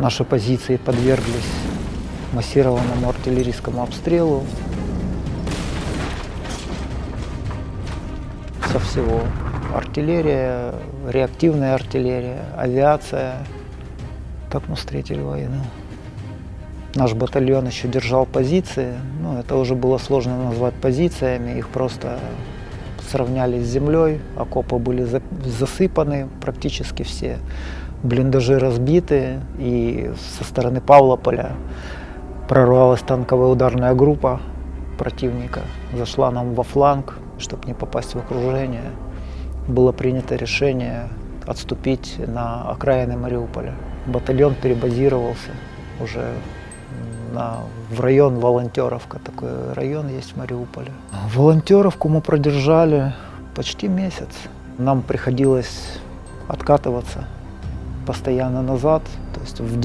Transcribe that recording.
Наши позиции подверглись массированному артиллерийскому обстрелу со всего. Артиллерия, реактивная артиллерия, авиация. Так мы встретили войну. Наш батальон еще держал позиции, ну это уже было сложно назвать позициями, их просто сравняли с землей, окопы были за- засыпаны практически все, блиндажи разбиты, и со стороны Павлополя прорвалась танковая ударная группа противника, зашла нам во фланг, чтобы не попасть в окружение. Было принято решение отступить на окраины Мариуполя. Батальон перебазировался уже на, в район Волонтеровка. Такой район есть в Мариуполе. Волонтеровку мы продержали почти месяц. Нам приходилось откатываться постоянно назад. То есть в день